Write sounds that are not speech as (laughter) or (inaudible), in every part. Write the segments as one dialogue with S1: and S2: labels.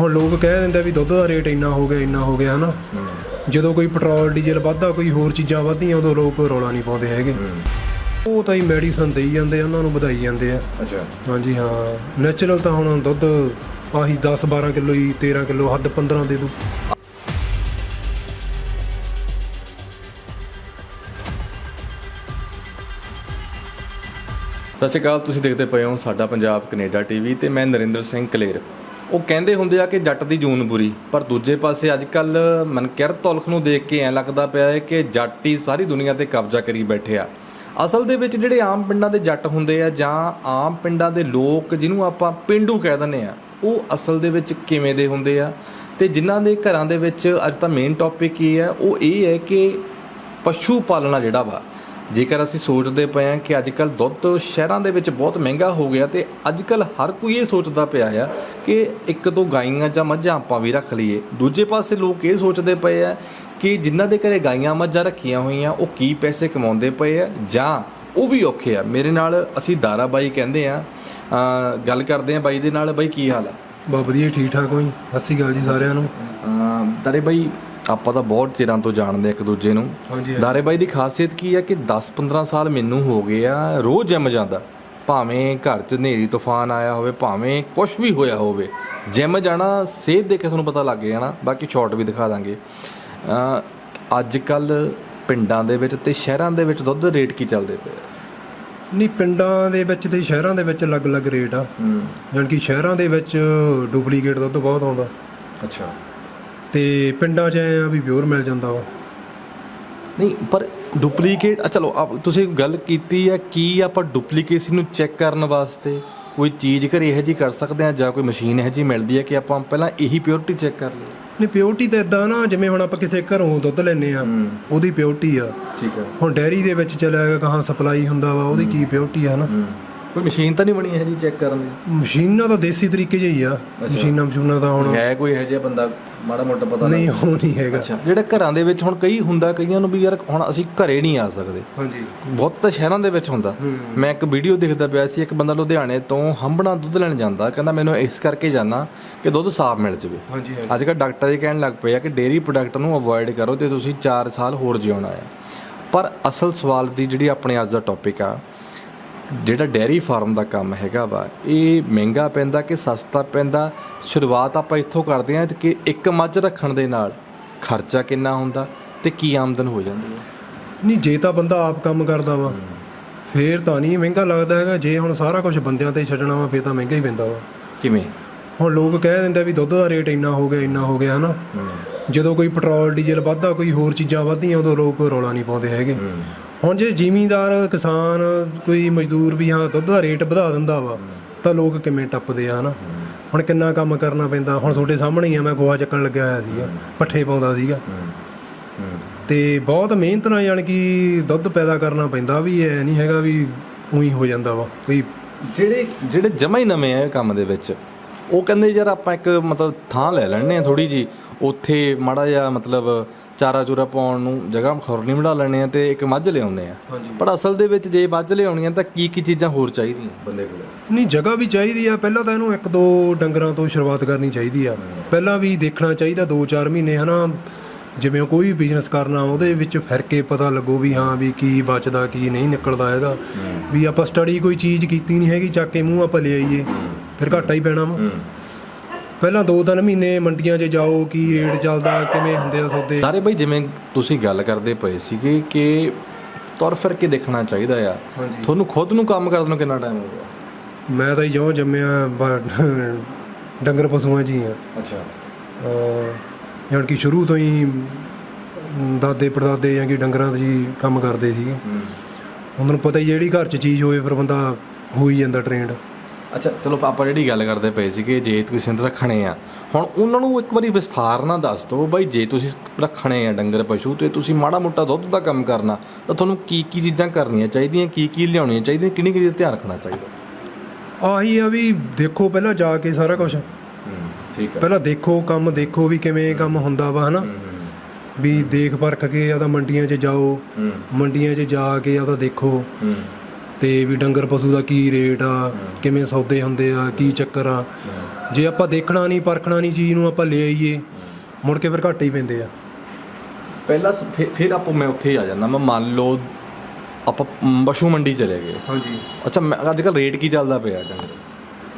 S1: ਹੁਣ ਲੋਕ ਕਹਿ ਦਿੰਦੇ ਵੀ ਦੁੱਧ ਦਾ ਰੇਟ ਇੰਨਾ ਹੋ ਗਿਆ ਇੰਨਾ ਹੋ ਗਿਆ ਹਨਾ? ਜਦੋਂ ਕੋਈ ਪੈਟਰੋਲ ਡੀਜ਼ਲ ਵੱਧਦਾ ਕੋਈ ਹੋਰ ਚੀਜ਼ਾਂ ਵੱਧਦੀਆਂ ਉਦੋਂ ਲੋਕ ਰੌਲਾ ਨਹੀਂ ਪਾਉਂਦੇ ਹੈਗੇ। ਉਹ ਤਾਂ ਹੀ ਮੈਡੀਸਨ ਦੇਈ ਜਾਂਦੇ ਆ ਉਹਨਾਂ ਨੂੰ ਵਧਾਈ ਜਾਂਦੇ ਆ।
S2: ਅੱਛਾ।
S1: ਹਾਂਜੀ ਹਾਂ। ਨੈਚੁਰਲ ਤਾਂ ਹੁਣ ਦੁੱਧ ਆਹੀ 10 12 ਕਿਲੋ ਹੀ 13 ਕਿਲੋ ਹੱਦ 15 ਦੇ ਦੂ।
S2: ਸਤਿ ਸ਼੍ਰੀ ਅਕਾਲ ਤੁਸੀਂ ਦੇਖਦੇ ਪਏ ਹੋ ਸਾਡਾ ਪੰਜਾਬ ਕੈਨੇਡਾ ਟੀਵੀ ਤੇ ਮੈਂ ਨਰਿੰਦਰ ਸਿੰਘ ਕਲੇਰ। ਉਹ ਕਹਿੰਦੇ ਹੁੰਦੇ ਆ ਕਿ ਜੱਟ ਦੀ ਜੂਨ ਬੁਰੀ, ਪਰ ਦੂਜੇ ਪਾਸੇ ਅੱਜ ਕੱਲ ਮਨਕਿਰਤ ਤੌਲਖ ਨੂੰ ਦੇਖ ਕੇ ਐ ਲੱਗਦਾ ਪਿਆ ਹੈ ਕਿ ਜੱਟ ਹੀ ਸਾਰੀ ਦੁਨੀਆ ਤੇ ਕਬਜ਼ਾ ਕਰੀ ਬੈਠੇ ਆ। ਅਸਲ ਦੇ ਵਿੱਚ ਜਿਹੜੇ ਆਮ ਪਿੰਡਾਂ ਦੇ ਜੱਟ ਹੁੰਦੇ ਆ ਜਾਂ ਆਮ ਪਿੰਡਾਂ ਦੇ ਲੋਕ ਜਿਹਨੂੰ ਆਪਾਂ ਪਿੰਡੂ ਕਹਿ ਦਿੰਦੇ ਆ, ਉਹ ਅਸਲ ਦੇ ਵਿੱਚ ਕਿਵੇਂ ਦੇ ਹੁੰਦੇ ਆ? ਤੇ ਜਿਨ੍ਹਾਂ ਦੇ ਘਰਾਂ ਦੇ ਵਿੱਚ ਅੱਜ ਤਾਂ ਮੇਨ ਟੌਪਿਕ ਕੀ ਹੈ, ਉਹ ਇਹ ਹੈ ਕਿ ਪਸ਼ੂ ਪਾਲਣਾ ਜਿਹੜਾ ਵਾ ਜੇਕਰ ਅਸੀਂ ਸੋਚਦੇ ਪਏ ਹਾਂ ਕਿ ਅੱਜ ਕੱਲ ਦੁੱਧ ਸ਼ਹਿਰਾਂ ਦੇ ਵਿੱਚ ਬਹੁਤ ਮਹਿੰਗਾ ਹੋ ਗਿਆ ਤੇ ਅੱਜ ਕੱਲ ਹਰ ਕੋਈ ਇਹ ਸੋਚਦਾ ਪਿਆ ਆ ਕਿ ਇੱਕ ਦੋ ਗਾਈਆਂ ਜਾਂ ਮੱਝਾਂ ਆਪਾਂ ਵੀ ਰੱਖ ਲਈਏ। ਦੂਜੇ ਪਾਸੇ ਲੋਕ ਇਹ ਸੋਚਦੇ ਪਏ ਆ ਕਿ ਜਿਨ੍ਹਾਂ ਦੇ ਘਰੇ ਗਾਈਆਂ ਮੱਝਾਂ ਰੱਖੀਆਂ ਹੋਈਆਂ ਉਹ ਕੀ ਪੈਸੇ ਕਮਾਉਂਦੇ ਪਏ ਆ ਜਾਂ ਉਹ ਵੀ ਔਖੇ ਆ। ਮੇਰੇ ਨਾਲ ਅਸੀਂ ਦਾਰਾ ਬਾਈ ਕਹਿੰਦੇ ਆ। ਗੱਲ ਕਰਦੇ ਆ ਬਾਈ ਦੇ ਨਾਲ। ਬਾਈ ਕੀ ਹਾਲ ਆ?
S1: ਬਾ ਵਧੀਆ ਠੀਕ ਠਾਕ ਹੋਈ ਸਤਿ ਸ਼੍ਰੀ ਅਕਾਲ ਜੀ ਸਾਰਿਆਂ ਨੂੰ।
S2: ਦਾਰੇ ਬਾਈ ਆਪਾਂ ਤਾਂ ਬਹੁਤ ਚਿਰਾਂ ਤੋਂ ਜਾਣਦੇ ਇੱਕ ਦੂਜੇ ਨੂੰ।
S1: ਹਾਂਜੀ
S2: ਦਾਰੇ ਬਾਈ ਦੀ ਖਾਸੀਅਤ ਕੀ ਹੈ ਕਿ 10-15 ਸਾਲ ਮੈਨੂੰ ਹੋ ਗਏ ਆ ਰੋਜ਼ ਜਿਮ ਜਾਂਦਾ। ਭਾਵੇਂ ਘਰ 'ਚ ਹਨੇਰੀ ਤੂਫਾਨ ਆਇਆ ਹੋਵੇ ਭਾਵੇਂ ਕੁਝ ਵੀ ਹੋਇਆ ਹੋਵੇ। ਜਿਮ ਜਾਣਾ ਸਿਹਤ ਦੇ ਕੇ ਤੁਹਾਨੂੰ ਪਤਾ ਲੱਗ ਜਾਣਾ ਬਾਕੀ ਸ਼ਾਰਟ ਵੀ ਦਿਖਾ ਦਾਂਗੇ। ਅ ਅੱਜ ਕੱਲ ਪਿੰਡਾਂ ਦੇ ਵਿੱਚ ਤੇ ਸ਼ਹਿਰਾਂ ਦੇ ਵਿੱਚ ਦੁੱਧ ਰੇਟ ਕੀ ਚੱਲਦੇ ਪਏ
S1: ਨਹੀਂ ਪਿੰਡਾਂ ਦੇ ਵਿੱਚ ਤੇ ਸ਼ਹਿਰਾਂ ਦੇ ਵਿੱਚ ਅਲੱਗ-ਅਲੱਗ ਰੇਟ ਆ।
S2: ਹੂੰ।
S1: ਜਾਣੀ ਕਿ ਸ਼ਹਿਰਾਂ ਦੇ ਵਿੱਚ ਡੁਪਲੀਕੇਟ ਦੁੱਧ ਬਹੁਤ ਆਉਂਦਾ।
S2: ਅੱਛਾ।
S1: ਤੇ ਪਿੰਡਾਂ 'ਚ ਐ ਆ ਵੀ ਪਿਓਰ ਮਿਲ ਜਾਂਦਾ ਵਾ।
S2: ਨਹੀਂ ਪਰ ਡੁਪਲੀਕੇਟ ਆ ਚਲੋ ਆਪ ਤੁਸੀਂ ਗੱਲ ਕੀਤੀ ਹੈ ਕੀ ਆਪਾਂ ਡੁਪਲੀਕੇਸੀ ਨੂੰ ਚੈੱਕ ਕਰਨ ਵਾਸਤੇ ਕੋਈ ਚੀਜ਼ ਘਰੇ ਇਹੋ ਜਿਹੀ ਕਰ ਸਕਦੇ ਆ ਜਾਂ ਕੋਈ ਮਸ਼ੀਨ ਇਹੋ ਜਿਹੀ ਮਿਲਦੀ ਹੈ ਕਿ ਆਪਾਂ ਪਹਿਲਾਂ ਇਹੀ ਪਿਓਰਿਟੀ ਚੈੱਕ ਕਰ ਲਈਏ?
S1: ਨਹੀਂ ਪਿਓਰਟੀ ਤਾਂ ਇਦਾਂ ਨਾ ਜਿਵੇਂ ਹੁਣ ਆਪਾਂ ਕਿਸੇ ਘਰੋਂ ਦੁੱਧ ਲੈਨੇ ਆ। ਉਹਦੀ ਪਿਓਰਟੀ ਆ।
S2: ਠੀਕ ਹੈ
S1: ਹੁਣ ਡੈਰੀ ਦੇ ਵਿੱਚ ਚਲਿਆ ਗਿਆ ਕਹਾਂ ਸਪਲਾਈ ਹੁੰਦਾ ਵਾ ਉਹਦੀ ਕੀ ਪਿਓਰਟੀ ਆ ਨਾ
S2: ਕੋਈ ਮਸ਼ੀਨ ਤਾਂ ਨਹੀਂ ਬਣੀ ਇਹੋ ਜਿਹੀ ਚੈੱਕ ਕਰਨ ਦੀ?
S1: ਮਸ਼ੀਨਾਂ ਤਾਂ ਦੇਸੀ ਤਰੀਕੇ ਜਿਹੀ ਆ। ਮਸ਼ੀਨਾਂ ਮਸ਼ੂਨਾਂ ਤਾਂ ਹੁਣ
S2: ਹੈ ਕੋਈ ਇਹੋ ਜਿਹਾ ਬੰਦਾ? ਮਾੜਾ ਮੋਟਾ ਪਤਾ
S1: ਨਹੀਂ ਉਹ ਨਹੀਂ ਹੈਗਾ।
S2: ਅੱਛਾ। ਜਿਹੜੇ ਘਰਾਂ ਦੇ ਵਿੱਚ ਹੁਣ ਕਈ ਹੁੰਦਾ ਕਈਆਂ ਨੂੰ ਵੀ ਯਾਰ ਹੁਣ ਅਸੀਂ ਘਰੇ ਨਹੀਂ ਆ ਸਕਦੇ।
S1: ਹਾਂਜੀ।
S2: ਬਹੁਤ ਤਾਂ ਸ਼ਹਿਰਾਂ ਦੇ ਵਿੱਚ ਹੁੰਦਾ। ਮੈਂ ਇੱਕ ਵੀਡੀਓ ਦੇਖਦਾ ਪਿਆ ਸੀ ਇੱਕ ਬੰਦਾ ਲੁਧਿਆਣੇ ਤੋਂ ਹੰਬਣਾ ਦੁੱਧ ਲੈਣ ਜਾਂਦਾ। ਕਹਿੰਦਾ ਮੈਨੂੰ ਇਸ ਕਰਕੇ ਜਾਣਾ ਕਿ ਦੁੱਧ ਸਾਫ਼ ਮਿਲ ਜਵੇ।
S1: ਹਾਂਜੀ
S2: ਅੱਜ ਕੱਲ੍ਹ ਡਾਕਟਰ ਜੀ ਕਹਿਣ ਲੱਗ ਪਏ ਆ ਕਿ ਡੇਰੀ ਪ੍ਰੋਡਕਟ ਨੂੰ ਅਵੋਇਡ ਕਰੋ ਤੇ ਤੁਸੀਂ 4 ਸਾਲ ਹੋਰ ਜਿਉਣਾ ਆ। ਪਰ ਅਸਲ ਸਵਾਲ ਦੀ ਜਿਹੜੀ ਆਪਣੇ ਅੱਜ ਦਾ ਟੌਪਿਕ ਆ ਜਿਹੜਾ ਡੇਰੀ ਫਾਰਮ ਦਾ ਕੰਮ ਹੈਗਾ ਵਾ ਇਹ ਮਹਿੰਗਾ ਪੈਂਦਾ ਕਿ ਸਸਤਾ ਪੈਂਦਾ? ਸ਼ੁਰੂਆਤ ਆਪਾਂ ਇੱਥੋਂ ਕਰਦੇ ਹਾਂ ਕਿ ਇੱਕ ਮੱਝ ਰੱਖਣ ਦੇ ਨਾਲ ਖਰਚਾ ਕਿੰਨਾ ਹੁੰਦਾ ਤੇ ਕੀ ਆਮਦਨ ਹੋ ਜਾਂਦੀ ਹੈ?
S1: ਨਹੀਂ ਜੇ ਤਾਂ ਬੰਦਾ ਆਪ ਕੰਮ ਕਰਦਾ ਵਾ ਫੇਰ ਤਾਂ ਨਹੀਂ ਮਹਿੰਗਾ ਲੱਗਦਾ ਹੈਗਾ। ਜੇ ਹੁਣ ਸਾਰਾ ਕੁਝ ਬੰਦਿਆਂ ਤੇ ਛੱਡਣਾ ਵਾ ਫੇਰ ਤਾਂ ਮਹਿੰਗਾ ਹੀ ਪੈਂਦਾ ਵਾ।
S2: ਕਿਵੇਂ?
S1: ਹੁਣ ਲੋਕ ਕਹਿ ਦਿੰਦੇ ਵੀ ਦੁੱਧ ਦਾ ਰੇਟ ਇੰਨਾ ਹੋ ਗਿਆ ਇੰਨਾ ਹੋ ਗਿਆ ਹਨਾ? ਜਦੋਂ ਕੋਈ ਪੈਟਰੋਲ ਡੀਜ਼ਲ ਵੱਧਦਾ ਕੋਈ ਹੋਰ ਚੀਜ਼ਾਂ ਵੱਧਦੀਆਂ ਉਦੋਂ ਲੋਕ ਰੌਲਾ ਨਹੀਂ ਪਾਉਂਦੇ ਹੈਗੇ। ਹੁਣ ਜੇ ਜ਼ਿਮੀਂਦਾਰ, ਕਿਸਾਨ ਕੋਈ ਮਜ਼ਦੂਰ ਵੀ ਹਾਂ, ਦੁੱਧ ਦਾ ਰੇਟ ਵਧਾ ਦਿੰਦਾ ਵਾ, ਤਾਂ ਲੋਕ ਕਿਵੇਂ ਟੱਪਦੇ ਆ, ਹਨਾ? ਹੁਣ ਕਿੰਨਾ ਕੰਮ ਕਰਨਾ ਪੈਂਦਾ? ਹੁਣ ਤੁਹਾਡੇ ਸਾਹਮਣੇ ਹੀ ਆ, ਮੈਂ ਗੋਹਾ ਚੱਕਣ ਲੱਗਿਆ ਹੋਇਆ ਸੀਗਾ, ਪੱਠੇ ਪਾਉਂਦਾ ਸੀਗਾ। ਤੇ ਬਹੁਤ ਮਿਹਨਤ ਨਾਲ ਯਾਨੀ ਕਿ ਦੁੱਧ ਪੈਦਾ ਕਰਨਾ ਪੈਂਦਾ ਵੀ ਐ ਨਹੀਂ ਹੈਗਾ ਵੀ ਉਹੀ ਹੋ ਜਾਂਦਾ ਵਾ, ਕੋਈ
S2: ਜਿਹੜੇ ਜਿਹੜੇ ਜਮਾ ਹੀ ਨਵੇਂ ਆ ਕੰਮ ਦੇ ਵਿੱਚ, ਉਹ ਕਹਿੰਦੇ ਯਾਰ ਆਪਾਂ ਇੱਕ ਮਤਲਬ ਥਾਂ ਲੈ ਲੈਣੇ ਆ ਥੋੜੀ ਜੀ ਉੱਥੇ ਮਾੜਾ ਜਿਹਾ ਮਤਲਬ ਚਾਰਾ ਚੂਰਾ ਪਾਉਣ ਨੂੰ ਜਗ੍ਹਾ ਖੁਰਨੀ ਬਣਾ ਲੈਣੇ ਆ ਤੇ ਇੱਕ ਮੱਝ ਲਿਆਉਂਦੇ ਆ। ਪਰ ਅਸਲ ਦੇ ਵਿੱਚ ਜੇ ਮੱਝ ਲਿਆਉਣੀ ਆ ਤਾਂ ਕੀ ਕੀ ਚੀਜ਼ਾਂ ਹੋਰ ਚਾਹੀਦੀਆਂ ਬੰਦੇ ਕੋਲ?
S1: ਨਹੀਂ ਜਗ੍ਹਾ ਵੀ ਚਾਹੀਦੀ ਆ। ਪਹਿਲਾਂ ਤਾਂ ਇਹਨੂੰ ਇੱਕ ਦੋ ਡੰਗਰਾਂ ਤੋਂ ਸ਼ੁਰੂਆਤ ਕਰਨੀ ਚਾਹੀਦੀ ਆ। ਪਹਿਲਾਂ ਵੀ ਦੇਖਣਾ ਚਾਹੀਦਾ 2-4 ਮਹੀਨੇ ਹਨਾ। ਜਿਵੇਂ ਕੋਈ ਵੀ ਬਿਜ਼ਨਸ ਕਰਨਾ ਉਹਦੇ ਵਿੱਚ ਫਿਰ ਕੇ ਪਤਾ ਲੱਗੋ ਵੀ ਹਾਂ ਵੀ ਕੀ ਬਚਦਾ ਕੀ ਨਹੀਂ ਨਿਕਲਦਾ ਹੈਗਾ। ਵੀ ਆਪਾਂ ਸਟੱਡੀ ਕੋਈ ਚੀਜ਼ ਕੀਤੀ ਨਹੀਂ ਹੈਗੀ ਚੱਕ ਕੇ ਮੂੰਹ ਆਪਾਂ ਲੈ ਆਈਏ। ਫਿਰ ਘਾਟਾ ਹੀ ਪੈਣਾ ਵਾ। ਪਹਿਲਾਂ 2-3 ਮਹੀਨੇ ਮੰਡੀਆਂ 'ਚ ਜਾਓ ਕੀ ਰੇਟ ਚੱਲਦਾ ਕਿਵੇਂ ਹੁੰਦੇ ਆ ਸੌਦੇ?
S2: ਸਾਰੇ ਬਈ ਜਿਵੇਂ ਤੁਸੀਂ ਗੱਲ ਕਰਦੇ ਪਏ ਸੀਗੇ ਕਿ ਤੁਰ ਫਿਰ ਕੇ ਦੇਖਣਾ ਚਾਹੀਦਾ ਆ। ਤੁਹਾਨੂੰ ਖੁਦ ਨੂੰ ਕੰਮ ਕਰਨ ਨੂੰ ਕਿੰਨਾ ਟਾਈਮ ਹੋ ਗਿਆ?
S1: ਮੈਂ ਤਾਂ ਜਿਉਂ ਜੰਮਿਆ ਡੰਗਰ ਪਸ਼ੂਆਂ ਹੀ ਆ।
S2: ਅੱਛਾ।
S1: ਜਾਣੀ ਕਿ ਸ਼ੁਰੂ ਤੋਂ ਹੀ ਦਾਦੇ ਪੜਦਾਦੇ ਜਾਂ ਕਿ ਡੰਗਰਾਂ ਦੇ ਜੀ ਕੰਮ ਕਰਦੇ ਸੀਗੇ। ਉਹਨਾਂ ਨੂੰ ਪਤਾ ਹੀ ਜਿਹੜੀ ਘਰ 'ਚ ਚੀਜ਼ ਹੋਵੇ ਫਿਰ ਬੰਦਾ ਹੋ ਹੀ ਜਾਂਦਾ ਟ੍ਰੇਨਡ
S2: ਅੱਛਾ ਚਲੋ ਆਪਾਂ ਜਿਹੜੀ ਗੱਲ ਕਰਦੇ ਪਏ ਸੀਗੇ ਜੇ ਤੁਸੀਂ ਸਿੰਧ ਰੱਖਣੇ ਆ ਹੁਣ ਉਹਨਾਂ ਨੂੰ ਇੱਕ ਵਾਰੀ ਵਿਸਥਾਰ ਨਾਲ ਦੱਸ ਦਿਓ ਬਾਈ ਜੇ ਤੁਸੀਂ ਰੱਖਣੇ ਆ ਡੰਗਰ ਪਸ਼ੂ ਤੇ ਤੁਸੀਂ ਮਾੜਾ ਮੋਟਾ ਦੁੱਧ ਦਾ ਕੰਮ ਕਰਨਾ ਤਾਂ ਤੁਹਾਨੂੰ ਕੀ ਕੀ ਚੀਜ਼ਾਂ ਕਰਨੀਆਂ ਚਾਹੀਦੀਆਂ ਕੀ ਕੀ ਲਿਆਉਣੀਆਂ ਚਾਹੀਦੀਆਂ ਕਿਹੜੀ ਕਿਹੜੀ ਦਾ ਧਿਆਨ ਰੱਖਣਾ ਚਾਹੀਦਾ?
S1: ਆਹੀ ਆ ਵੀ ਦੇਖੋ ਪਹਿਲਾਂ ਜਾ ਕੇ ਸਾਰਾ ਕੁਝ
S2: ਠੀਕ
S1: ਪਹਿਲਾਂ ਦੇਖੋ ਕੰਮ ਦੇਖੋ ਵੀ ਕਿਵੇਂ ਕੰਮ ਹੁੰਦਾ ਵਾ ਹਨਾ? ਵੀ ਦੇਖ ਪਰਖ ਕੇ ਆਦਾ ਮੰਡੀਆਂ 'ਚ ਜਾਓ ਮੰਡੀਆਂ 'ਚ ਜਾ ਕੇ ਆਦਾ ਦੇਖੋ। ਤੇ ਵੀ ਡੰਗਰ ਪਸ਼ੂ ਦਾ ਕੀ ਰੇਟ ਆ ਕਿਵੇਂ ਸੌਦੇ ਹੁੰਦੇ ਆ ਕੀ ਚੱਕਰ ਆ। ਜੇ ਆਪਾਂ ਦੇਖਣਾ ਨਹੀਂ ਪਰਖਣਾ ਨਹੀਂ ਚੀਜ਼ ਨੂੰ ਆਪਾਂ ਲੈ ਆਈਏ। ਮੁੜ ਕੇ ਫਿਰ ਘਾਟੇ ਹੀ ਪੈਂਦੇ ਆ।
S2: ਪਹਿਲਾਂ ਸ- ਫਿਰ- ਫਿਰ ਆਪਾਂ ਮੈਂ ਉੱਥੇ ਹੀ ਆ ਜਾਂਦਾ। ਮੈਂ ਮੰਨ ਲਓ ਆਪਾਂ ਮ, ਪਸ਼ੂ ਮੰਡੀ ਚਲੇ ਗਏ।
S1: ਹਾਂਜੀ।
S2: ਅੱਛਾ ਮੈਂ ਅੱਜ ਕੱਲ ਰੇਟ ਕੀ ਚੱਲਦਾ ਪਿਆ ਡੰਗਰ?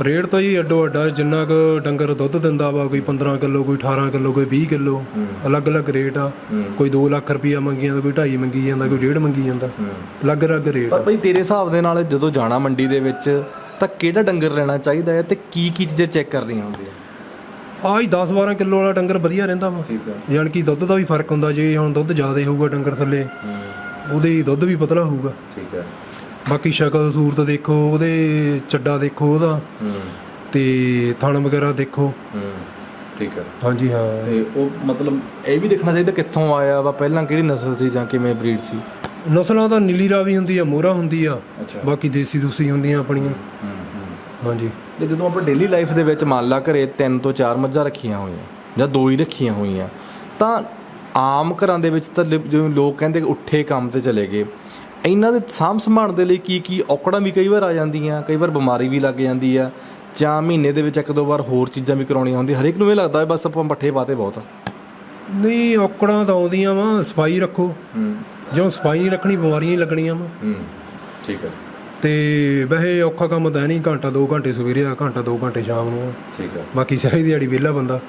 S1: ਰੇਟ ਤਾਂ ਜੀ ਅੱਡੋ ਅੱਡਾ ਜਿੰਨਾ ਕੁ ਡੰਗਰ ਦੁੱਧ ਦਿੰਦਾ ਵਾ ਕੋਈ 15 ਕਿਲੋ ਕੋਈ 18 ਕਿਲੋ ਕੋਈ 20 ਕਿਲੋ ਅਲੱਗ-ਅਲੱਗ ਰੇਟ ਆ। ਕੋਈ 2 ਲੱਖ ਰੁਪਈਆ ਮੰਗੀ ਜਾਂਦਾ ਕੋਈ 2.5 ਮੰਗੀ ਜਾਂਦਾ ਕੋਈ 1.5 ਮੰਗੀ ਜਾਂਦਾ। ਅਲੱਗ-ਅਲੱਗ ਰੇਟ
S2: ਪਰ ਬਈ ਤੇਰੇ ਹਿਸਾਬ ਦੇ ਨਾਲ ਜਦੋਂ ਜਾਣਾ ਮੰਡੀ ਦੇ ਵਿੱਚ ਤਾਂ ਕਿਹੜਾ ਡੰਗਰ ਲੈਣਾ ਚਾਹੀਦਾ ਹੈ ਤੇ ਕੀ ਕੀ ਚੀਜ਼ਾਂ ਚੈੱਕ ਕਰਨੀਆਂ ਹੁੰਦੀਆਂ?
S1: ਆਹ ਹੀ 10-12 ਕਿਲੋ ਵਾਲਾ ਡੰਗਰ ਵਧੀਆ ਰਹਿੰਦਾ ਵਾ। ਯਾਨੀ ਕਿ ਦੁੱਧ ਦਾ ਵੀ ਫ਼ਰਕ ਹੁੰਦਾ ਜੇ ਹੁਣ ਦੁੱਧ ਜ਼ਿਆਦਾ ਹੋਊਗਾ ਡੰਗਰ ਥੱਲੇ ਉਹਦੇ ਦੁੱਧ ਵੀ ਪਤਲਾ ਹੋਊਗਾ।
S2: ਠੀਕ ਹੈ
S1: ਬਾਕੀ ਸ਼ਕਲ ਸੂਰਤ ਦੇਖੋ ਉਹਦੇ ਚੱਡਾ ਦੇਖੋ ਉਹਦਾ। ਤੇ ਥਣ ਵਗੈਰਾ ਦੇਖੋ।
S2: ਠੀਕ ਹੈ।
S1: ਹਾਂਜੀ ਹਾਂ।
S2: ਤੇ ਉਹ ਮਤਲਬ ਇਹ ਵੀ ਦੇਖਣਾ ਚਾਹੀਦਾ ਕਿੱਥੋਂ ਆਇਆ ਵਾ ਪਹਿਲਾਂ ਕਿਹੜੀ ਨਸਲ ਸੀ ਜਾਂ ਕਿਵੇਂ ਬਰੀਡ ਸੀ?
S1: ਨਸਲਾਂ ਤਾਂ ਨੀਲੀ ਰਾਵੀ ਹੁੰਦੀ ਆ ਮੋਹਰਾ ਹੁੰਦੀ ਆ। ਬਾਕੀ ਦੇਸੀ ਦੂਸੀ ਹੁੰਦੀਆਂ ਆਪਣੀਆਂ। ਹਾਂਜੀ।
S2: ਤੇ ਜਦੋਂ ਆਪਾਂ ਡੇਲੀ ਲਾਈਫ ਦੇ ਵਿੱਚ ਮੰਨ ਲਾ ਘਰੇ ਤਿੰਨ ਤੋਂ ਚਾਰ ਮੱਝਾਂ ਰੱਖੀਆਂ ਹੋਈਆਂ ਜਾਂ ਦੋ ਹੀ ਰੱਖੀਆਂ ਹੋਈਆਂ ਤਾਂ ਆਮ ਘਰਾਂ ਦੇ ਵਿੱਚ ਤਾਂ ਜਿਵੇਂ ਲੋਕ ਕਹਿੰਦੇ ਉੱਠੇ ਕੰਮ ਤੇ ਚਲੇ ਗਏ। ਇਹਨਾਂ ਦੇ ਸਾਂਭ ਸੰਭਾਲ ਦੇ ਲਈ ਕੀ ਕੀ ਔਕੜਾਂ ਵੀ ਕਈ ਵਾਰ ਆ ਜਾਂਦੀਆਂ ਕਈ ਵਾਰ ਬਿਮਾਰੀ ਵੀ ਲੱਗ ਜਾਂਦੀ ਆ ਜਾਂ ਮਹੀਨੇ ਦੇ ਵਿੱਚ ਇੱਕ ਦੋ ਵਾਰ ਹੋਰ ਚੀਜ਼ਾਂ ਵੀ ਕਰਾਉਣੀਆਂ ਹੁੰਦੀਆਂ। ਹਰੇਕ ਨੂੰ ਇਹ ਲੱਗਦਾ ਹੈ ਬਸ ਆਪਾਂ ਪੱਠੇ ਪਾਤੇ ਬਹੁਤ ਆ।
S1: ਨਹੀਂ ਔਕੜਾਂ ਤਾਂ ਆਉਂਦੀਆਂ ਵਾ ਸਫ਼ਾਈ ਰੱਖੋ।
S2: ਹੂੰ।
S1: ਜਿਉਂ ਸਫ਼ਾਈ ਨਹੀਂ ਰੱਖਣੀ ਬਿਮਾਰੀਆਂ ਹੀ ਲੱਗਣੀਆਂ ਵਾ।
S2: ਹੂੰ ਠੀਕ ਹੈ
S1: ਤੇ ਵੈਸੇ ਔਖਾ ਕੰਮ ਤਾਂ ਨਹੀਂ ਘੰਟਾ 2 ਘੰਟੇ ਸਵੇਰੇ ਆ ਘੰਟਾ 2 ਘੰਟੇ ਸ਼ਾਮ ਨੂੰ।
S2: ਠੀਕ ਹੈ
S1: ਬਾਕੀ ਸਾਰੀ ਦਿਹਾੜੀ ਵਿਹਲਾ ਬੰਦਾ।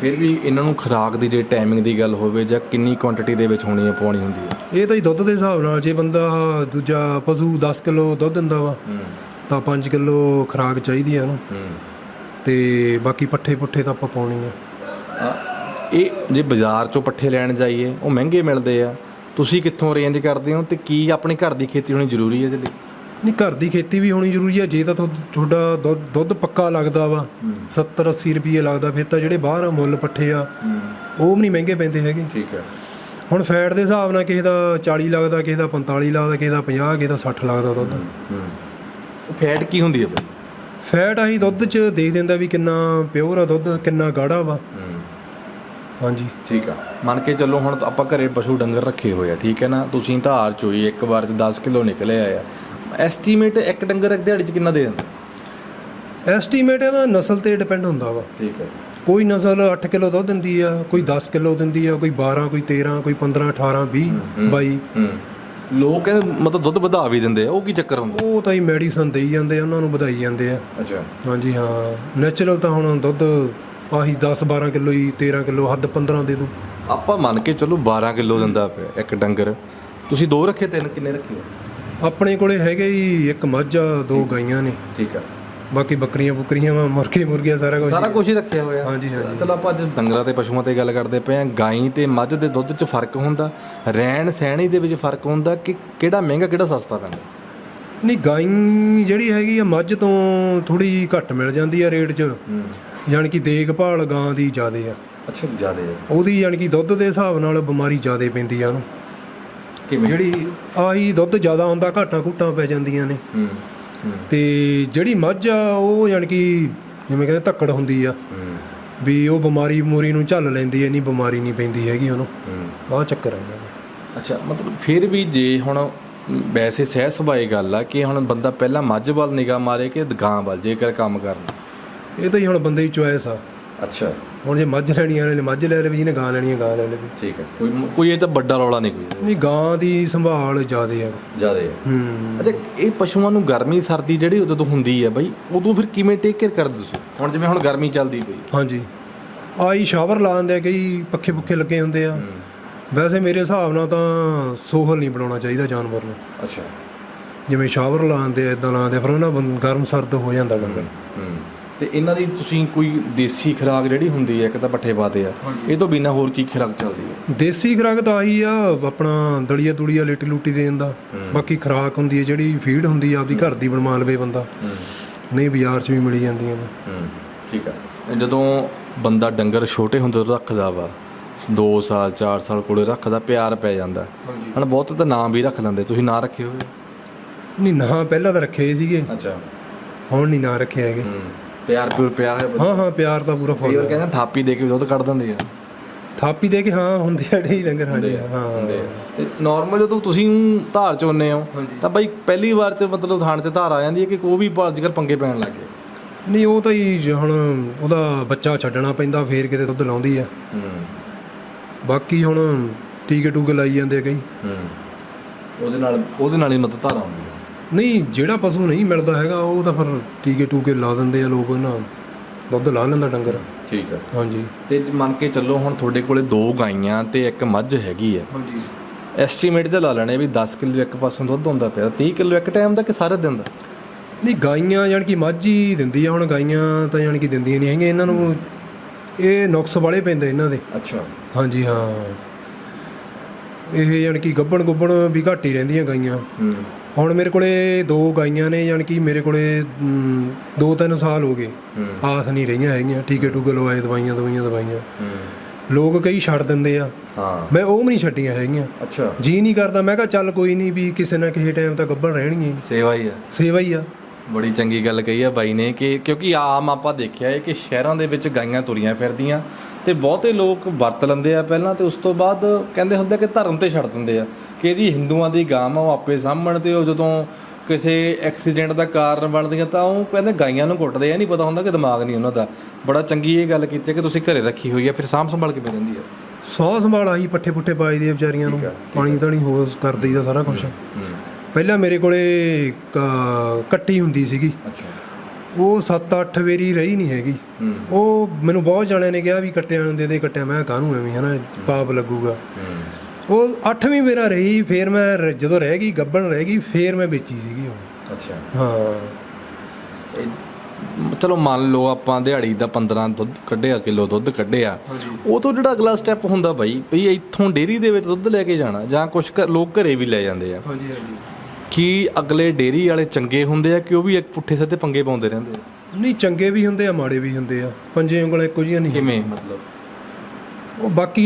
S2: ਫਿਰ ਵੀ ਇਹਨਾਂ ਨੂੰ ਖੁਰਾਕ ਦੀ ਜੇ ਟਾਈਮਿੰਗ ਦੀ ਗੱਲ ਹੋਵੇ ਜਾਂ ਕਿੰਨੀ ਕੁਆਂਟੀਟੀ ਦੇ ਵਿੱਚ ਹੋਣੀ ਹੈ ਪਾਉਣੀ ਹੁੰਦੀ ਹੈ
S1: ਇਹ ਤਾਂ ਹੀ ਦੁੱਧ ਦੇ ਹਿਸਾਬ ਨਾਲ ਜੇ ਬੰਦਾ ਦੂਜਾ ਪਸ਼ੂ 10 ਕਿਲੋ ਦੁੱਧ ਦਿੰਦਾ ਵਾ
S2: ਹੂੰ।
S1: ਤਾਂ 5 ਕਿਲੋ ਖੁਰਾਕ ਚਾਹੀਦੀ ਆ ਉਹਨੂੰ
S2: ਹੂੰ।
S1: ਤੇ ਬਾਕੀ ਪੱਠੇ ਪੁੱਠੇ ਤਾਂ ਆਪਾਂ ਪਾਉਣੀ ਆ
S2: ਆ, ਇਹ ਜੇ ਬਾਜ਼ਾਰ ਚੋਂ ਪੱਠੇ ਲੈਣ ਜਾਈਏ ਉਹ ਮਹਿੰਗੇ ਮਿਲਦੇ ਆ। ਤੁਸੀਂ ਕਿੱਥੋਂ ਅਰੇਂਜ ਕਰਦੇ ਹੋ ਤੇ ਕੀ ਆਪਣੀ ਘਰ ਦੀ ਖੇਤੀ ਹੋਣੀ ਜ਼ਰੂਰੀ ਹੈ ਇਹਦੇ ਲਈ
S1: ਨਹੀਂ ਘਰ ਦੀ ਖੇਤੀ ਵੀ ਹੋਣੀ ਜ਼ਰੂਰੀ ਆ ਜੇ ਤਾਂ ਤੁਹਾ- ਤੁਹਾਡਾ ਦੁੱਧ- ਦੁੱਧ ਪੱਕਾ ਲੱਗਦਾ ਵਾ 70 80 ਰੁਪਏ ਲੱਗਦਾ ਫਿਰ ਤਾਂ ਜਿਹੜੇ ਬਾਹਰ ਮੁੱਲ ਪੱਠੇ ਆ ਉਹ ਵੀ ਨਹੀਂ ਮਹਿੰਗੇ ਪੈਂਦੇ ਹੈਗੇ।
S2: ਠੀਕ ਹੈ।
S1: ਹੁਣ ਫੈਟ ਦੇ ਹਿਸਾਬ ਨਾਲ ਕਿਸੇ ਦਾ 40 ਲੱਗਦਾ ਕਿਸੇ ਦਾ 45 ਲੱਗਦਾ ਕਿਸੇ ਦਾ 50 ਕਿਸੇ ਦਾ 60 ਲੱਗਦਾ ਦੁੱਧ।
S2: ਹੂੰ ਫੈਟ ਕੀ ਹੁੰਦੀ ਹੈ ਬਈ
S1: ਫੈਟ ਆਹੀ ਦੁੱਧ 'ਚ ਦੇਖ ਦਿੰਦਾ ਵੀ ਕਿੰਨਾ ਪਿਓਰ ਆ ਦੁੱਧ ਕਿੰਨਾ ਗਾੜਾ ਵਾ।
S2: ਹੂੰ।
S1: ਹਾਂਜੀ।
S2: ਠੀਕ ਆ। ਮੰਨ ਕੇ ਚੱਲੋ ਹੁਣ ਤਾਂ ਆਪਾਂ ਘਰੇ ਪਸ਼ੂ ਡੰਗਰ ਰੱਖੇ ਹੋਏ ਆ ਠੀਕ ਹੈ ਨਾ? ਤੁਸੀਂ ਧਾਰ ਚੋਈ ਇੱਕ ਵਾਰ ਚ 10 ਕਿਲੋ ਨਿਕਲੇ ਆ। ਐਸਟੀਮੇਟ ਇੱਕ ਡੰਗਰ ਇੱਕ ਦਿਹਾੜੀ ਚ ਕਿੰਨਾ ਦੇ ਦਿੰਦਾ?
S1: ਐਸਟੀਮੇਟ ਇਹਦਾ ਨਸਲ ਤੇ ਡਿਪੈਂਡ ਹੁੰਦਾ ਵਾ।
S2: ਠੀਕ ਹੈ।
S1: ਕੋਈ ਨਸਲ 8 ਕਿਲੋ ਦੁੱਧ ਦਿੰਦੀ ਆ ਕੋਈ 10 ਕਿਲੋ ਦਿੰਦੀ ਆ ਕੋਈ 12 ਕੋਈ 13 ਕੋਈ 15 18 20 22
S2: ਹੂੰ ਲੋਕ ਕਹਿੰਦੇ ਮਤਲਬ ਦੁੱਧ ਵਧਾ ਵੀ ਦਿੰਦੇ ਆ ਉਹ ਕੀ ਚੱਕਰ ਹੁੰਦਾ?
S1: ਉਹ ਤਾਂ ਹੀ ਮੈਡੀਸਨ ਦੇਈ ਜਾਂਦੇ ਆ ਉਹਨਾਂ ਨੂੰ ਵਧਾਈ ਜਾਂਦੇ ਆ।
S2: ਅੱਛਾ।
S1: ਹਾਂਜੀ ਹਾਂ। ਨੈਚੁਰਲ ਤਾਂ ਹੁਣ ਦੁੱਧ ਆਹੀ 10 12 ਕਿਲੋ ਹੀ 13 ਕਿਲੋ ਹੱਦ 15 ਦੇ ਦੂ।
S2: ਆਪਾਂ ਮੰਨ ਕੇ ਚੱਲੋ 12 ਕਿਲੋ ਦਿੰਦਾ ਪਿਆ ਇੱਕ ਡੰਗਰ। ਤੁਸੀਂ ਦੋ ਰੱਖੇ ਤਿੰਨ ਕਿੰਨੇ ਰੱਖੇ?
S1: ਆਪਣੇ ਕੋਲੇ ਹੈਗੇ ਹੀ ਇੱਕ ਮੱਝ ਆ ਦੋ ਗਾਈਆਂ ਨੇ।
S2: ਠੀਕ ਆ।
S1: ਬਾਕੀ ਬੱਕਰੀਆਂ ਬੁਕਰੀਆਂ ਵਾ ਮੁਰਗੇ ਮੁਰਗੀਆਂ ਸਾਰਾ ਕੁਝ
S2: ਸਾਰਾ ਕੁਝ ਹੀ ਰੱਖਿਆ ਹੋਇਆ।
S1: ਹਾਂਜੀ, ਹਾਂਜੀ।
S2: ਚਲੋ ਆਪਾਂ ਅੱਜ ਡੰਗਰਾਂ ਤੇ ਪਸ਼ੂਆਂ ਤੇ ਗੱਲ ਕਰਦੇ ਪਏ ਆ। ਗਾਈ ਤੇ ਮੱਝ ਦੇ ਦੁੱਧ 'ਚ ਫ਼ਰਕ ਹੁੰਦਾ। ਰਹਿਣ ਸਹਿਣੀ ਦੇ ਵਿੱਚ ਫ਼ਰਕ ਹੁੰਦਾ ਕਿ ਕਿਹੜਾ ਮਹਿੰਗਾ ਕਿਹੜਾ ਸਸਤਾ ਪੈਂਦਾ?
S1: ਨਹੀਂ ਗਾਈ ਜਿਹੜੀ ਹੈਗੀ ਆ ਮੱਝ ਤੋਂ ਥੋੜੀ ਘੱਟ ਮਿਲ ਜਾਂਦੀ ਆ ਰੇਟ 'ਚ। ਯਾਨੀ ਕਿ ਦੇਖਭਾਲ ਗਾਂ ਦੀ ਜ਼ਿਆਦੇ ਆ।
S2: ਅੱਛਾ ਜ਼ਿਆਦੇ
S1: ਉਹਦੀ ਯਾਨੀ ਕਿ ਦੁੱਧ ਦੇ ਹਿਸਾਬ ਨਾਲ ਬਿਮਾਰੀ ਜ਼ਿਆਦੇ ਪੈਂਦੀ ਆ ਉਹਨੂੰ।
S2: ਕਿਵੇਂ?
S1: ਜਿਹੜੀ ਆਹੀ ਦੁੱਧ ਜ਼ਿਆਦਾ ਹੁੰਦਾ ਘਾਟਾਂ ਘੁੱਟਾਂ ਪੈ ਜਾਂਦੀਆਂ ਨੇ।
S2: ਹੂੰ
S1: ਤੇ ਜਿਹੜੀ ਮੱਝ ਆ ਉਹ ਯਾਨੀ ਕਿ ਜਿਵੇਂ ਕਹਿੰਦੇ ਧੱਕੜ ਹੁੰਦੀ ਆ। ਵੀ ਉਹ ਬਿਮਾਰੀ ਮੂਰੀ ਨੂੰ ਝੱਲ ਲੈਂਦੀ ਐ ਨਹੀਂ ਬਿਮਾਰੀ ਨਹੀਂ ਪੈਂਦੀ ਹੈਗੀ ਉਹਨੂੰ। ਆਹ ਚੱਕਰ ਆ ਇਹਨਾਂ ਦਾ।
S2: ਅੱਛਾ ਮਤਲਬ ਫਿਰ ਵੀ ਜੇ ਹੁਣ ਵੈਸੇ ਸਹਿ ਸੁਭਾਈ ਗੱਲ ਆ ਕਿ ਹੁਣ ਬੰਦਾ ਪਹਿਲਾਂ ਮੱਝ ਵੱਲ ਨਿਗਾਹ ਮਾਰੇ ਕਿ ਗਾਂ ਵੱਲ ਜੇਕਰ ਕੰਮ ਕਰਨਾ।
S1: ਇਹ ਤਾਂ ਹੀ ਹੁਣ ਬੰਦੇ ਦੀ ਚੁਆਇਸ ਆ।
S2: ਅੱਛਾ।
S1: ਹੁਣ ਜੇ ਮੱਝ ਲੈਣੀ ਆ ਨੇ ਮੱਝ ਲੈ ਲਵੇ ਜਿਹਨੇ ਗਾਂ ਲੈਣੀ ਆ ਗਾਂ ਲੈ ਲਵੇ।
S2: ਠੀਕ ਹੈ। ਕੋਈ ਕੋਈ ਇਹ ਤਾਂ ਵੱਡਾ ਰੌਲਾ ਨਹੀਂ ਕੋਈ।
S1: ਨਹੀਂ ਗਾਂ ਦੀ ਸੰਭਾਲ ਜ਼ਿਆਦੇ ਆ।
S2: ਜ਼ਿਆਦੇ
S1: ਹੂੰ।
S2: ਅੱਛਾ ਇਹ ਪਸ਼ੂਆਂ ਨੂੰ ਗਰਮੀ ਸਰਦੀ ਜਿਹੜੀ ਉਦੋਂ ਹੁੰਦੀ ਹੈ ਬਾਈ ਉਦੋਂ ਫਿਰ ਕਿਵੇਂ ਟੇਕ ਕੇਅਰ ਕਰਦੇ ਤੁਸੀਂ? ਹੁਣ ਜਿਵੇਂ ਹੁਣ ਗਰਮੀ ਚੱਲਦੀ ਪਈ।
S1: ਹਾਂਜੀ। ਆਈ ਸ਼ਾਵਰ ਲਾ ਦਿੰਦੇ ਆ ਕਈ ਪੱਖੇ ਪੁੱਖੇ ਲੱਗੇ ਹੁੰਦੇ ਆ। ਵੈਸੇ ਮੇਰੇ ਹਿਸਾਬ ਨਾਲ ਤਾਂ ਸੋਹਲ ਨਹੀਂ ਬਣਾਉਣਾ ਚਾਹੀਦਾ ਜਾਨਵਰ ਨੂੰ।
S2: ਅੱਛਾ।
S1: ਜਿਵੇਂ ਸ਼ਾਵਰ ਲਾਉਂਦੇ ਆ ਇਦਾਂ ਲਾਉਂਦੇ ਫਿਰ ਉਹਨਾਂ ਗਰਮ ਸਰਦ ਹੋ ਜਾਂਦਾ ਡੰਗਰ
S2: ਹੂੰ। ਤੇ ਇਹਨਾਂ ਦੀ ਤੁਸੀਂ ਕੋਈ ਦੇਸੀ ਖੁਰਾਕ ਜਿਹੜੀ ਹੁੰਦੀ ਹੈ ਇੱਕ ਤਾਂ ਪੱਠੇ ਪਾਤੇ ਆ ਇਹ ਤੋਂ ਬਿਨਾ ਹੋਰ ਕੀ ਖੁਰਾਕ ਚੱਲਦੀ ਹੈ?
S1: ਦੇਸੀ ਖੁਰਾਕ ਤਾਂ ਆਹੀ ਆ ਆਪਣਾ ਦਲੀਆ ਦੁਲੀਆ ਲਿਟੀ ਲੂਟੀ ਦੇ। ਦਿੰਦਾ ਬਾਕੀ ਖੁਰਾਕ ਹੁੰਦੀ ਹੈ ਜਿਹੜੀ ਫੀਡ ਹੁੰਦੀ ਆ ਆਪਦੀ ਘਰ ਦੀ ਬਣਵਾ ਲਵੇ ਬੰਦਾ। ਨਹੀਂ ਬਾਜ਼ਾਰ 'ਚ ਵੀ ਮਿਲੀ ਜਾਂਦੀਆਂ ਨੇ।
S2: ਠੀਕ ਹੈ ਜਦੋਂ ਬੰਦਾ ਡੰਗਰ ਛੋਟੇ ਹੁੰਦੇ ਤੋਂ ਰੱਖਦਾ ਵਾ 2 ਸਾਲ 4 ਸਾਲ ਕੋਲੇ ਰੱਖਦਾ ਪਿਆਰ ਪੈ ਜਾਂਦਾ। ਹੁਣ ਬਹੁਤ ਤਾਂ ਨਾਮ ਵੀ ਰੱਖ ਲੈਂਦੇ ਤੁਸੀਂ ਨਾਂ ਰੱਖੇ ਹੋਏ?
S1: ਨਹੀਂ ਨਾ ਪਹਿਲਾਂ ਤਾਂ ਰੱਖੇ ਸੀਗੇ।
S2: ਅੱਛਾ।
S1: ਹੁਣ ਨਹੀਂ ਨਾ ਰੱਖੇ ਹੈਗੇ।
S2: ਹੂੰ ਪਿਆਰ ਪਿਉਰ ਪਿਆ ਹੋਇਆ
S1: ਹਾਂ ਹਾਂ ਪਿਆਰ ਤਾਂ ਪੂਰਾ ਫੁੱਲ
S2: ਵਾਰ
S1: ਹੈ।
S2: ਕਹਿੰਦੇ ਥਾਪੀ ਦੇ ਕੇ ਵੀ ਦੁੱਧ ਕੱਢ ਦਿੰਦੇ ਆ।
S1: ਥਾਪੀ ਦੇ ਕੇ ਹਾਂ ਹੁੰਦੇ ਆ ਡੰਗਰ ਹਾਂਜੀ ਹਾਂ
S2: ਤੇ ਨਾਰਮਲ ਜਦੋਂ ਤੁਸੀਂ ਧਾਰ ਚੋਨੇ ਹੋ ਤਾਂ ਬਾਈ ਪਹਿਲੀ ਵਾਰ ਚ ਮਤਲਬ ਥਾਣ ਤੇ ਧਾਰ ਆ ਜਾਂਦੀ ਹੈ ਕਿ ਉਹ ਵੀ ਅੱਜ ਕੱਲ੍ਹ ਪੰਗੇ ਪੈਣ ਲੱਗ ਗਏ?
S1: ਨਹੀਂ ਉਹ ਤਾਂ ਹੀ ਹੁਣ ਉਹਦਾ ਬੱਚਾ ਛੱਡਣਾ ਪੈਂਦਾ ਫੇਰ ਕਿਤੇ ਦੁੱਧ ਲਾਉਂਦੀ ਆ।
S2: ਹੂੰ।
S1: ਬਾਕੀ ਹੁਣ ਟੀਕੇ ਟੂਕੇ ਲਾਈ ਜਾਂਦੇ ਆ ਕਈ।
S2: ਹੂੰ। ਉਹਦੇ ਨਾਲ ਉਹਦੇ ਨਾਲ ਹੀ ਮਤਲਬ ਧਾਰ ਆਉਂਦੀ ਹੈ
S1: ਨਹੀਂ ਜਿਹੜਾ ਪਸ਼ੂ ਨਹੀਂ ਮਿਲਦਾ ਹੈਗਾ ਉਹ ਤਾਂ ਫਿਰ ਟੀਕੇ ਟੂਕੇ ਲਾ ਦਿੰਦੇ ਆ ਲੋਕ ਉਹਨਾਂ ਦੁੱਧ ਲਾ ਲੈਂਦਾ ਡੰਗਰ।
S2: ਠੀਕ ਹੈ
S1: ਹਾਂਜੀ।
S2: ਤੇ ਜੇ ਮੰਨ ਕੇ ਚੱਲੋ ਹੁਣ ਤੁਹਾਡੇ ਕੋਲੇ ਦੋ ਗਾਈਆਂ ਤੇ ਇੱਕ ਮੱਝ ਹੈਗੀ ਹੈ
S1: ਹਾਂਜੀ।
S2: ਐਸਟੀਮੇਟ ਤੇ ਲਾ ਲੈਣੇ ਵੀ 10 ਕਿਲੋ ਇੱਕ ਪਾਸੋਂ ਦੁੱਧ ਹੁੰਦਾ ਪਿਆ 30 ਕਿਲੋ ਇੱਕ ਟਾਈਮ ਦਾ ਕਿ ਸਾਰੇ ਦਿਨ ਦਾ?
S1: ਨਹੀਂ ਗਾਈਆਂ ਜਾਨ ਕਿ ਮੱਝ ਹੀ ਦਿੰਦੀ ਆ ਹੁਣ ਗਾਈਆਂ ਤਾਂ ਜਾਨ ਕਿ ਦਿੰਦੀਆਂ ਨਹੀਂ ਹੈਗੀਆਂ ਇਹਨਾਂ ਨੂੰ ਇਹ ਨੁਕਸ ਵਾਲੇ ਪੈਂਦੇ ਇਹਨਾਂ ਦੇ।
S2: ਅੱਛਾ।
S1: ਹਾਂਜੀ ਹਾਂ। ਇਹ ਜਾਨ ਕਿ ਗੱਬਣ ਗੁੱਬਣ ਵੀ ਘੱਟ ਹੀ ਰਹਿੰਦੀਆਂ ਗਾਈਆਂ।
S2: ਹੂੰ।
S1: ਹੁਣ ਮੇਰੇ ਕੋਲੇ ਦੋ ਗਾਈਆਂ ਨੇ ਜਾਨ ਕਿ ਮੇਰੇ ਕੋਲੇ 2-3 ਸਾਲ ਹੋ ਗਏ। ਆਸ ਨਹੀਂ ਰਹੀਆਂ ਹੈਗੀਆਂ ਟੀਕੇ ਟੂਕੇ ਲਵਾਏ ਦਵਾਈਆਂ ਦਵਾਈਆਂ ਦਵਾਈਆਂ। ਲੋਕ ਕਈ ਛੱਡ ਦਿੰਦੇ ਆ।
S2: ਹਾਂ।
S1: ਮੈਂ ਉਹ ਵੀ ਨਹੀਂ ਛੱਡੀਆਂ ਹੈਗੀਆਂ।
S2: ਅੱਛਾ।
S1: ਜੀ ਨਹੀਂ ਕਰਦਾ ਮੈਂ ਕਿਹਾ ਚੱਲ ਕੋਈ ਨਹੀਂ ਵੀ ਕਿਸੇ ਨਾ ਕਿਸੇ ਟਾਈਮ ਤਾਂ ਗੱਬਣ ਰਹਿਣਗੀਆਂ।
S2: ਸੇਵਾ ਹੀ ਆ।
S1: ਸੇਵਾ ਹੀ ਆ।
S2: ਬੜੀ ਚੰਗੀ ਗੱਲ ਕਹੀ ਆ ਬਾਈ ਨੇ ਕਿ ਕਿਉਂਕਿ ਆਮ ਆਪਾਂ ਦੇਖਿਆ ਹੈ ਕਿ ਸ਼ਹਿਰਾਂ ਦੇ ਵਿੱਚ ਗਾਈਆਂ ਤੁਰੀਆਂ ਫਿਰਦੀਆਂ ਤੇ ਬਹੁਤੇ ਲੋਕ ਵਰਤ ਲੈਂਦੇ ਆ ਪਹਿਲਾਂ ਤੇ ਉਸ ਤੋਂ ਬਾਅਦ ਕਹਿੰਦੇ ਹੁੰਦੇ ਆ ਕਿ ਧਰਮ ਤੇ ਛੱਡ ਦਿੰਦੇ ਆ ਕਿ ਇਹਦੀ ਹਿੰਦੂਆਂ ਦੀ ਗਾਂ ਆ ਉਹ ਆਪੇ ਸਾਂਭਣ ਤੇ ਉਹ ਜਦੋਂ ਕਿਸੇ ਐਕਸੀਡੈਂਟ ਦਾ ਕਾਰਨ ਬਣਦੀਆਂ ਤਾਂ ਉਹ ਕਹਿੰਦੇ ਗਾਈਆਂ ਨੂੰ ਕੁੱਟਦੇ ਆ ਨਹੀਂ ਪਤਾ ਹੁੰਦਾ ਕਿ ਦਿਮਾਗ ਨਹੀਂ ਉਹਨਾਂ ਦਾ। ਬੜਾ ਚੰਗੀ ਇਹ ਗੱਲ ਕੀਤੀ ਕਿ ਤੁਸੀਂ ਘਰੇ ਰੱਖੀ ਹੋਈ ਹੈ ਫਿਰ ਸਾਂਭ ਸੰਭਾਲ ਕੇ ਰਹਿੰਦੀ ਆ?
S1: ਸਾਹ ਸੰਭਾਲ ਆਹੀ ਪੱਠੇ ਪੁੱਠੇ ਪਾਈ ਦੇ ਵਿਚਾਰੀਆਂ ਨੂੰ
S2: ਆ,
S1: ਪਾਣੀ ਤਾਂ ਨਹੀਂ ਹੋਸ ਕਰ ਦਈਦਾ ਸਾਰਾ ਕੁਝ ਪਹਿਲਾਂ ਮੇਰੇ ਕੋਲੇ ਕ- ਕੱਟੀ ਹੁੰਦੀ ਸੀਗੀ।
S2: ਅੱਛਾ।
S1: ਉਹ 7-8 ਵੇਰੀ ਰਹੀ ਨਹੀਂ ਹੈਗੀ। ਉਹ ਮੈਨੂੰ ਬਹੁਤ ਜਾਣਿਆਂ ਨੇ ਕਿਹਾ ਵੀ ਕੱਟਿਆਂ ਨੂੰ ਦੇ ਦੇ ਕੱਟਿਆ ਮੈਂ ਕਿਹਾ ਕਾਹਨੂੰ ਐਵੇਂ ਹਨਾ ਪਾਪ ਲੱਗੂਗਾ। ਉਹ 8ਵੀਂ ਵੇਰਾ ਰਹੀ ਫੇਰ ਮੈਂ ਰ- ਜਦੋਂ ਰਹਿ ਗਈ ਗੱਬਣ ਰਹਿ ਗਈ ਫੇਰ ਮੈਂ ਵੇਚੀ ਸੀਗੀ ਉਹ।
S2: ਅੱਛਾ।
S1: ਹਾਂ।
S2: ਇਹ- ਚਲੋ ਮੰਨ ਲਓ ਆਪਾਂ ਦਿਹਾੜੀ ਦਾ 15 ਦੁੱਧ ਕੱਢਿਆ ਕਿਲੋ ਦੁੱਧ ਕੱਢਿਆ। ਉਹ ਤੋਂ ਜਿਹੜਾ ਅਗਲਾ ਸਟੈਪ ਹੁੰਦਾ ਬਾਈ ਵੀ ਇੱਥੋਂ ਡੇਅਰੀ ਦੇ ਵਿੱਚ ਦੁੱਧ ਲੈ ਕੇ ਜਾਣਾ ਜਾਂ ਕੁਝ ਲੋਕ ਘਰੇ ਵੀ ਲੈ ਜਾਂਦੇ ਆ।
S1: ਹਾਂਜੀ ਹਾਂਜੀ।
S2: ਕੀ ਅਗਲੇ ਡੇਅਰੀ ਵਾਲੇ ਚੰਗੇ ਹੁੰਦੇ ਆ ਕਿ ਉਹ ਵੀ ਇੱਕ ਪੁੱਠੇ ਸਿੱਧੇ ਪੰਗੇ ਪਾਉਂਦੇ ਰਹਿੰਦੇ ਆ?
S1: ਨਹੀਂ ਚੰਗੇ ਵੀ ਹੁੰਦੇ ਆ ਮਾੜੇ ਵੀ ਹੁੰਦੇ ਆ। ਪੰਜੇ ਉਂਗਲਾਂ ਇੱਕੋ ਜਿਹੀਆਂ ਨਹੀਂ
S2: ਕਿਵੇਂ ਮਤਲਬ?
S1: ਉਹ ਬਾਕੀ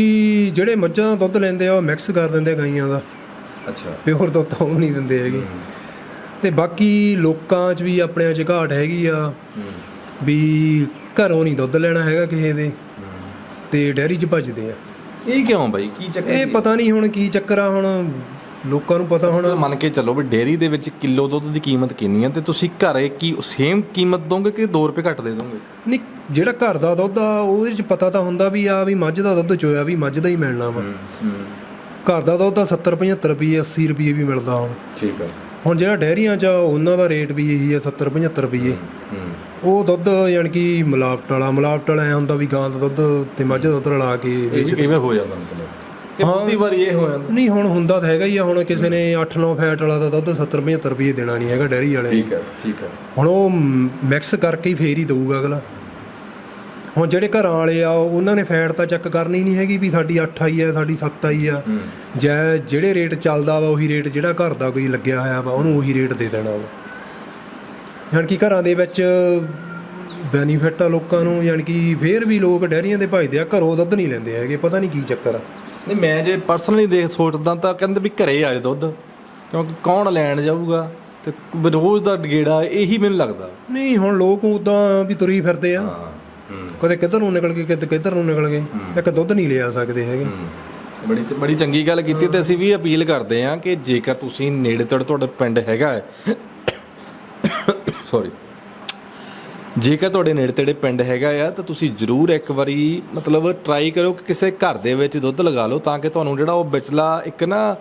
S1: ਜਿਹੜੇ ਮੱਝਾਂ ਦਾ ਦੁੱਧ ਲੈਂਦੇ ਆ ਉਹ ਮਿਕਸ ਕਰ ਦਿੰਦੇ ਆ ਗਾਈਆਂ ਦਾ।
S2: ਅੱਛਾ।
S1: ਪਿਓਰ ਦੁੱਧ ਤਾਂ ਉਹ ਨਹੀਂ ਦਿੰਦੇ ਹੈਗੇ। ਤੇ ਬਾਕੀ ਲੋਕਾਂ 'ਚ ਵੀ ਆਪਣਿਆਂ 'ਚ ਘਾਟ ਹੈਗੀ ਆ ਵੀ ਘਰੋਂ ਨਹੀਂ ਦੁੱਧ ਲੈਣਾ ਹੈਗਾ ਕਿਸੇ ਦੇ। ਤੇ ਡੈਰੀ 'ਚ ਭੱਜਦੇ ਆ।
S2: ਇਹ ਕਿਉਂ ਬਾਈ? ਕੀ ਚੱਕਰ
S1: ਇਹ ਪਤਾ ਨਹੀਂ ਹੁਣ ਕੀ ਚੱਕਰ ਆ ਹੁਣ ਲੋਕਾਂ ਨੂੰ ਪਤਾ ਹੁਣ।
S2: ਮੰਨ ਕੇ ਚੱਲੋ ਵੀ ਡੇਅਰੀ ਦੇ ਵਿੱਚ ਕਿਲੋ ਦੁੱਧ ਦੀ ਕੀਮਤ ਕਿੰਨੀ ਆ ਤੇ ਤੁਸੀਂ ਘਰੇ ਕੀ ਸੇਮ ਕੀਮਤ ਦੋਗੇ ਕਿ 2 ਰੁਪਏ ਘੱਟ ਦੇ ਦੋਗੇ?
S1: ਨਹੀਂ ਜਿਹੜਾ ਘਰ ਦਾ ਦੁੱਧ ਆ ਉਹਦੇ 'ਚ ਪਤਾ ਤਾਂ ਹੁੰਦਾ ਵੀ ਆ ਵੀ ਮੱਝ ਦਾ ਦੁੱਧ ਚੋਇਆ ਵੀ ਮੱਝ ਦਾ ਹੀ ਮਿਲਣਾ ਵਾ। ਘਰ ਦਾ ਦੁੱਧ ਤਾਂ 70 75 ਰੁਪਏ 80 ਰੁਪਏ ਵੀ ਮਿਲਦਾ ਹੁਣ।
S2: ਠੀਕ ਹੈ
S1: ਹੁਣ ਜਿਹੜਾ ਡੈਰੀਆਂ 'ਚ ਉਹਨਾਂ ਦਾ ਰੇਟ ਵੀ ਇਹੀ ਆ 70 75 ਰੁਪਏ। ਉਹ ਦੁੱਧ ਯਾਨੀ ਕਿ ਮਿਲਾਵਟ ਵਾਲਾ ਮਿਲਾਵਟ ਵਾਲਾ ਐ ਹੁੰਦਾ ਵੀ ਗਾਂ ਦਾ ਦੁੱਧ ਤੇ ਮੱਝ ਦਾ ਦੁੱਧ ਰਲਾ ਕੇ ਵੇਚ
S2: ਵਾਰ ਹੋ ਜਾਂਦਾ ਕਿ ਬਹੁਤੀ ਵਾਰ ਇਹ ਹੋ ਜਾਂਦਾ।
S1: ਨਹੀਂ ਹੁਣ ਹੁੰਦਾ ਤਾਂ ਹੈਗਾ ਹੀ ਆ ਹੁਣ ਕਿਸੇ ਨੇ 8-9 ਫੈਟ ਵਾਲਾ ਦਾ ਦੁੱਧ 70 75 ਰੁਪਏ ਦੇਣਾ ਨਹੀਂ ਹੈਗਾ ਡੈਰੀ ਵਾਲੇ
S2: ਠੀਕ ਹੈ ਠੀਕ ਹੈ।
S1: ਹੁਣ ਉਹ ਮਿਕਸ ਕਰਕੇ ਹੀ ਫੇਰ ਹੀ ਦਊਗਾ ਅਗਲਾ। ਹੁਣ ਜਿਹੜੇ ਘਰਾਂ ਵਾਲੇ ਆ ਉਹਨਾਂ ਨੇ ਫੈਟ ਤਾਂ ਚੈੱਕ ਕਰਨੀ ਨਹੀਂ ਹੈਗੀ ਵੀ ਸਾਡੀ 8 ਆਈ ਆ ਸਾਡੀ 7 ਆਈ ਆ। ਜੈ ਜਿਹੜੇ ਰੇਟ ਚੱਲਦਾ ਵਾ ਉਹੀ ਰੇਟ ਜਿਹੜਾ ਘਰ ਦਾ ਕੋਈ ਲੱਗਿਆ ਹੋਇਆ ਵਾ ਉਹਨੂੰ ਉਹੀ ਰੇਟ ਦੇ ਦੇਣਾ ਵਾ। ਯਾਨੀ ਕਿ ਘਰਾਂ ਦੇ ਵਿੱਚ ਬੈਨੀਫਿਟ ਆ ਲੋਕਾਂ ਨੂੰ ਯਾਨੀ ਕਿ ਫੇਰ ਵੀ ਲੋਕ ਡੈਰੀਆਂ ਦੇ ਭਜਦੇ ਆ ਘਰੋਂ ਦੁੱਧ ਨਹੀਂ ਲੈਂਦੇ ਹੈਗੇ ਪਤਾ ਨਹੀਂ ਕੀ ਚੱਕਰ ਆ।
S2: ਨਹੀਂ ਮੈਂ ਜੇ ਪਰਸਨਲੀ ਦੇਖ ਸੋਚਦਾ ਤਾਂ ਕਹਿੰਦੇ ਵੀ ਘਰੇ ਆ ਜਾ ਦੁੱਧ ਕਿਉਂਕਿ ਕੌਣ ਲੈਣ ਜਾਊਗਾ? ਤੇ ਰੋਜ਼ ਦਾ ਗੇੜਾ ਇਹੀ ਮੈਨੂੰ ਲੱਗਦਾ।
S1: ਨਹੀਂ ਹੁਣ ਲੋਕ ਉਦਾਂ ਵੀ ਤੁਰੀ ਫਿਰਦੇ ਆ। ਕਦੇ ਕਿੱਧਰ ਨੂੰ ਨਿਕਲ ਗਏ ਕਦੇ ਕਿੱਧਰ ਨੂੰ ਨਿਕਲ ਗਏ। ਇੱਕ ਦੁੱਧ ਨਹੀਂ ਲਿਆ ਸਕਦੇ ਹੈਗੇ।
S2: ਬੜੀ ਬੜੀ ਚੰਗੀ ਗੱਲ ਕੀਤੀ ਤੇ ਅਸੀਂ ਵੀ ਅਪੀਲ ਕਰਦੇ ਹਾਂ ਕਿ ਜੇਕਰ ਤੁਸੀਂ ਨੇੜੇ ਤੇੜੇ ਤੁਹਾਡਾ ਪਿੰਡ ਹੈਗਾ ਹੈ (coughs) ਸੌਰੀ ਜੇਕਰ ਤੁਹਾਡੇ ਨੇੜੇ ਤੇੜੇ ਪਿੰਡ ਹੈਗਾ ਆ ਤਾਂ ਤੁਸੀਂ ਜਰੂਰ ਇੱਕ ਵਾਰੀ ਮਤਲਬ ਟਰਾਈ ਕਰੋ ਕਿ ਕਿਸੇ ਘਰ ਦੇ ਵਿੱਚ ਦੁੱਧ ਲਗਾ ਲਓ ਤਾਂ ਕਿ ਤੁਹਾਨੂੰ ਜਿਹੜਾ ਉਹ ਵਿਚਲਾ ਇੱਕ ਨਾ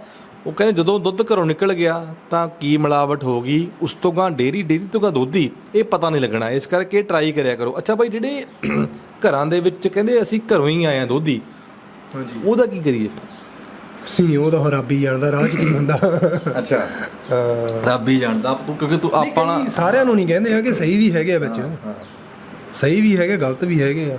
S2: ਉਹ ਕਹਿੰਦੇ ਜਦੋਂ ਦੁੱਧ ਘਰੋਂ ਨਿਕਲ ਗਿਆ ਤਾਂ ਕੀ ਮਿਲਾਵਟ ਹੋ ਗਈ ਉਸ ਤੋਂ ਗਾਂ ਡੇਰੀ ਡੇਰੀ ਤੋਂ ਗਾਂ ਦੁੱਧੀ ਇਹ ਪਤਾ ਨਹੀਂ ਲੱਗਣਾ। ਇਸ ਕਰਕੇ ਟਰਾਈ ਕਰਿਆ ਕਰੋ। ਅੱਛਾ ਭਾਈ ਜਿਹੜੇ ਘਰਾਂ ਦੇ ਵਿੱਚ ਕਹਿੰਦੇ ਅਸੀਂ ਘਰੋਂ ਹੀ ਆਏ ਆ ਦੁੱਧੀ
S1: ਹਾਂਜੀ।
S2: ਉਹਦਾ ਕੀ ਕਰੀਏ?
S1: ਨਹੀਂ ਉਹ ਤਾਂ ਰੱਬ ਹੀ ਜਾਣਦਾ ਰਾਹ 'ਚ ਕੀ ਹੁੰਦਾ।
S2: ਅੱਛਾ। ਰੱਬ ਹੀ ਜਾਣਦਾ ਤੂੰ ਕਿਉਂਕਿ ਤੂੰ ਆਪਾਂ
S1: ਸਾਰਿਆਂ ਨੂੰ ਨਹੀਂ ਕਹਿੰਦੇ ਹੈਗੇ ਸਹੀ ਵੀ ਹੈਗੇ ਆ ਵਿੱਚ। ਸਹੀ ਵੀ ਹੈਗੇ ਗਲਤ ਵੀ ਹੈਗੇ ਆ।